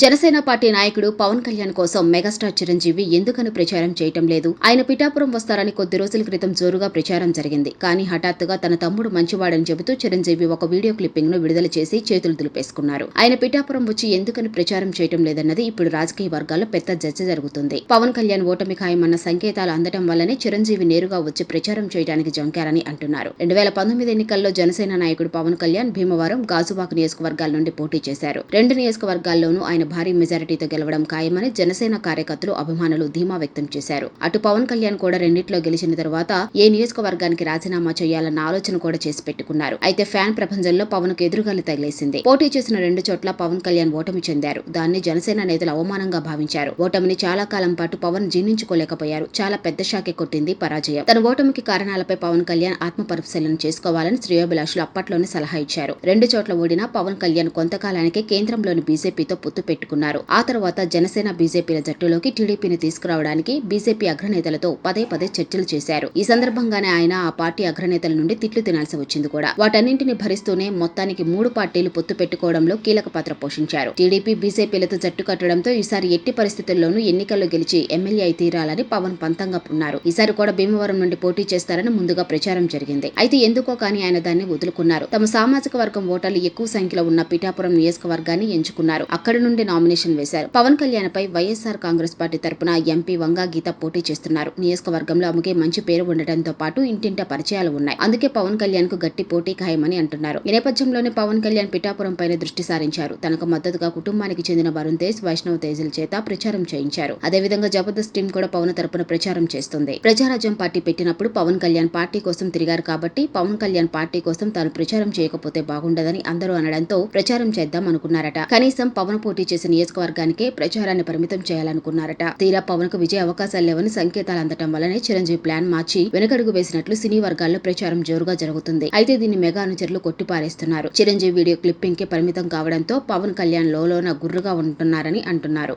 Janasena party నాయకుడు పవన్ కళ్యాణ్ కోసం megastar Chiranjeevi ఎందుకని ప్రచారం చేయటం లేదు? ఆయన పిఠాపురం వస్తారని కొద్ది రోజుల క్రితం జోరుగా ప్రచారం జరిగింది. కానీ హఠాత్తుగా తన తమ్ముడు మంచివాడని చెబుతూ చిరంజీవి ఒక వీడియో క్లిప్పింగ్ను విడుదల చేసి చేతులు దులిపేసుకున్నారు. ఆయన పిఠాపురం వచ్చి ఎందుకని ప్రచారం చేయటం లేదన్నది ఇప్పుడు రాజకీయ వర్గాల్లో పెద్ద చర్చ జరుగుతుంది. పవన్ కళ్యాణ్ ఓటమి ఖాయమన్న సంకేతాలు అందడం వల్లనే చిరంజీవి నేరుగా వచ్చి ప్రచారం చేయడానికి జంకారని అంటున్నారు. రెండు వేల పంతొమ్మిది ఎన్నికల్లో జనసేన నాయకుడు పవన్ కళ్యాణ్ భీమవరం గాజువాక నియోజకవర్గాల నుండి పోటీ చేశారు. రెండు నియోజకవర్గాల్లోనూ ఆయన భారీ మెజారిటీతో గెలవడం ఖాయమని జనసేన కార్యకర్తలు అభిమానులు ధీమా వ్యక్తం చేశారు. అటు పవన్ కళ్యాణ్ కూడా రెండిట్లో గెలిచిన తర్వాత ఏ నియోజకవర్గానికి రాజీనామా చేయాలన్న ఆలోచన కూడా చేసి పెట్టుకున్నారు. అయితే ఫ్యాన్ ప్రపంచంలో పవన్కు ఎదురుగాలి తగిలేసింది. పోటీ చేసిన రెండు చోట్ల పవన్ కళ్యాణ్ ఓటమి చెందారు. దాన్ని జనసేన నేతలు అవమానంగా భావించారు. ఓటమిని చాలా కాలం పాటు పవన్ జీర్ణించుకోలేకపోయారు. చాలా పెద్ద షాకే కొట్టింది పరాజయం. తన ఓటమికి కారణాలపై పవన్ కళ్యాణ్ ఆత్మ పరిశీలన చేసుకోవాలని శ్రేయోభిలాషులు అప్పట్లోనే సలహా ఇచ్చారు. రెండు చోట్ల ఓడినా పవన్ కళ్యాణ్ కొంతకాలానికే కేంద్రంలోని బీజేపీతో పొత్తు పెట్టుకున్నారు. ఆ తర్వాత జనసేన బీజేపీల జట్టులోకి టీడీపీని తీసుకురావడానికి బీజేపీ అగ్రనేతలతో పదే పదే చర్చలు చేశారు. ఈ సందర్భంగానే ఆయన ఆ పార్టీ అగ్రనేతల నుండి తిట్లు తినాల్సి వచ్చింది కూడా. వాటన్నింటిని భరిస్తూనే మొత్తానికి మూడు పార్టీలు పొత్తు పెట్టుకోవడంలో కీలక పాత్ర పోషించారు. టీడీపీ బీజేపీలతో జట్టు కట్టడంతో ఈసారి ఎట్టి పరిస్థితుల్లోనూ ఎన్నికల్లో గెలిచి ఎమ్మెల్యే అయి తీరాలని పవన్ పంతంగా ఉన్నారు. ఈసారి కూడా భీమవరం నుండి పోటీ చేస్తారని ముందుగా ప్రచారం జరిగింది. అయితే ఎందుకో కానీ ఆయన దాన్ని వదులుకున్నారు. తమ సామాజిక వర్గం ఓటర్లు ఎక్కువ సంఖ్యలో ఉన్న పిఠాపురం నియోజకవర్గాన్ని ఎంచుకున్నారు. అక్కడి నుండి నామినేషన్ వేశారు. పవన్ కళ్యాణ్ పై వైఎస్ఆర్ కాంగ్రెస్ పార్టీ తరపున ఎంపీ వంగా గీత పోటీ చేస్తున్నారు. నియోజకవర్గంలో ఆమెకి మంచి పేరు ఉండటంతో పాటు ఇంటింట పరిచయాలు ఉన్నాయి. అందుకే పవన్ కళ్యాణ్కు గట్టి పోటీ ఖాయమని అంటున్నారు. ఈ నేపథ్యంలోనే పవన్ కళ్యాణ్ పిఠాపురం పైన దృష్టి సారించారు. తనకు మద్దతుగా కుటుంబానికి చెందిన వరుణ్ తేజ్ వైష్ణవ్ తేజుల చేత ప్రచారం చేయించారు. అదేవిధంగా జబర్దస్త్ టీం కూడా పవన్ తరపున ప్రచారం చేస్తుంది. ప్రజారాజ్యం పార్టీ పెట్టినప్పుడు పవన్ కళ్యాణ్ పార్టీ కోసం తిరిగారు కాబట్టి పవన్ కళ్యాణ్ పార్టీ కోసం తాను ప్రచారం చేయకపోతే బాగుండదని అందరూ అనడంతో ప్రచారం చేద్దాం అనుకున్నారట. కనీసం పవన్ పోటీ చేసే నియోజకవర్గానికే ప్రచారాన్ని పరిమితం చేయాలనుకున్నారట. తీరా పవన్కు విజయ అవకాశాలు లేవని సంకేతాలు అందటం వల్లనే చిరంజీవి ప్లాన్ మార్చి వెనకడుగు వేసినట్లు సినీ వర్గాల్లో ప్రచారం జోరుగా జరుగుతుంది. అయితే దీన్ని మెగా అనుచరులు కొట్టిపారేస్తున్నారు. చిరంజీవి వీడియో క్లిప్పింగ్కి పరిమితం కావడంతో పవన్ కళ్యాణ్ లోలోన గుర్రుగా ఉంటున్నారని అంటున్నారు.